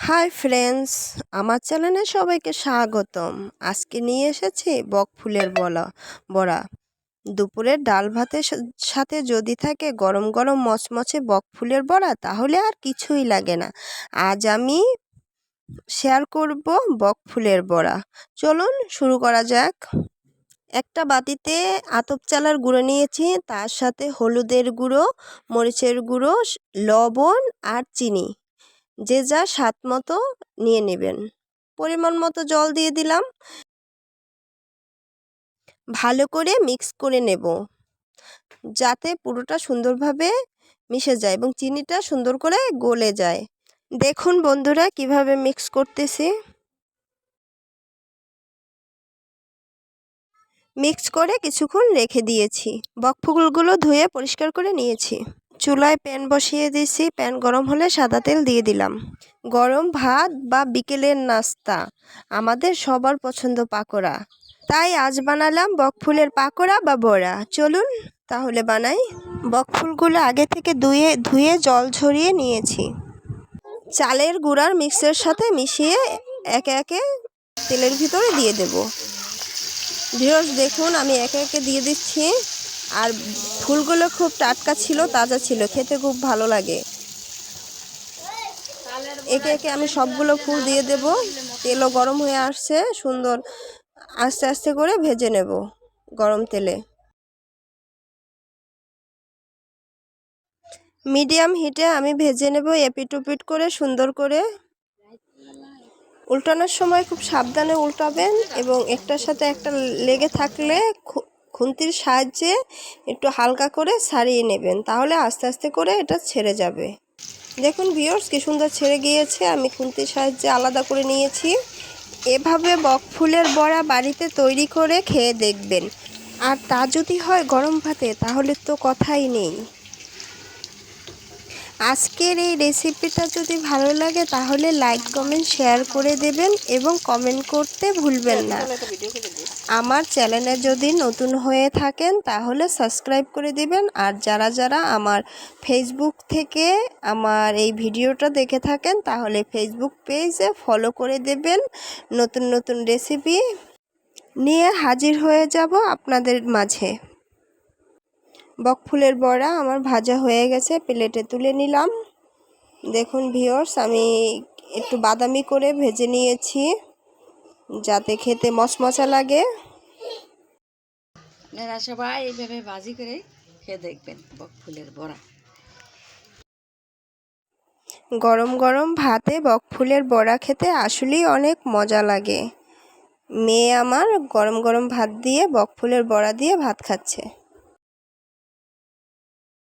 Hi friends আমার চ্যানেলে সবাইকে স্বাগতম। আজকে নিয়ে এসেছি বকফুলের বলা, বড়া। দুপুরের ডাল ভাতের সাথে যদি থাকে গরম গরম মচমচে বকফুলের বড়া, তাহলে আর কিছুই লাগে না। আজ আমি শেয়ার করব বকফুলের বড়া। চলুন শুরু করা যাক। একটা বাটিতে আতপ চালার গুঁড়ো নিয়েছি, তার সাথে হলুদের গুঁড়ো, মরিচের গুঁড়ো, লবণ আর চিনি। যে যা স্বাদ মতো নিয়ে নেবেন। পরিমাণ মতো জল দিয়ে দিলাম। ভালো করে মিক্স করে নেব। যাতে পুরোটা সুন্দরভাবে মিশে যায় এবং চিনিটা সুন্দর করে গলে যায়। দেখুন বন্ধুরা, কীভাবে মিক্স করতেছি। মিক্স করে কিছুক্ষণ রেখে দিয়েছি। বকফুলগুলো ধুয়ে পরিষ্কার করে নিয়েছি। চুলায় প্যান বসিয়ে দিয়েছি প্যান গরম হলে সাদা তেল দিয়ে দিলাম। গরম ভাত বা বিকেলের নাস্তা। আমাদের সবার পছন্দ পাকোড়া। তাই আজ বানালাম বকফুলের পাকোড়া বা বড়া। চলুন তাহলে বানাই। বকফুলগুলো আগে থেকে ধুয়ে ধুয়ে জল ঝরিয়ে নিয়েছি। চালের গুঁড়ার মিক্সের সাথে মিশিয়ে একে একে তেলের ভিতরে দিয়ে দেব। ভিউয়ার্স, দেখুন আমি একে একে দিয়ে দিচ্ছি। আর ফুলগুলো খুব টাটকা ছিল, তাজা ছিল, খেতে খুব ভালো লাগে। একে একে আমি সবগুলো ফুল দিয়ে দেব। তেলও গরম হয়ে আসছে, সুন্দর আস্তে আস্তে করে ভেজে নেব গরম তেলে। মিডিয়াম হিটে আমি ভেজে নেব, এপিট উপিট করে, সুন্দর করে। উল্টানোর সময় খুব সাবধানে উল্টাবেন এবং একটার সাথে একটা লেগে থাকলে খুন্তির সাহায্যে একটু হালকা করে সারিয়ে নেবেন, তাহলে আস্তে আস্তে করে এটা ছেড়ে যাবে। দেখুন ভিওর্স কি সুন্দর ছেড়ে গিয়েছে, আমি খুন্তির সাহায্যে আলাদা করে নিয়েছি। এভাবে বকফুলের বড়া বাড়িতে তৈরি করে খেয়ে দেখবেন। আর তা যদি হয় গরম ভাতে, তাহলে তো কথাই নেই। আজকের এই রেসিপিটা যদি ভালো লাগে, তাহলে লাইক, কমেন্ট, শেয়ার করে দেবেন এবং কমেন্ট করতে ভুলবেন না। আমার চ্যানেলে যদি নতুন হয়ে থাকেন, তাহলে সাবস্ক্রাইব করে দিবেন। আর যারা যারা আমার ফেসবুক থেকে আমার এই ভিডিওটা দেখে থাকেন, তাহলে ফেসবুক পেজে ফলো করে দেবেন। নতুন নতুন রেসিপি নিয়ে হাজির হয়ে যাব আপনাদের মাঝে। বকফুলের বড়া আমার ভাজা হয়ে গেছে, প্লেটে তুলে নিলাম। দেখুন ভিওর্স আমি একটু বাদামি করে ভেজে নিয়েছি। যাতে খেতে মচমচা লাগে। আপনারা সবাই এইভাবে ভাজি করে খেয়ে দেখবেন বকফুলের বড়া। গরম গরম ভাতে বকফুলের বড়া খেতে আসলেই অনেক মজা লাগে। মেয়ে আমার গরম গরম ভাত দিয়ে বকফুলের বড়া দিয়ে ভাত খাচ্ছে।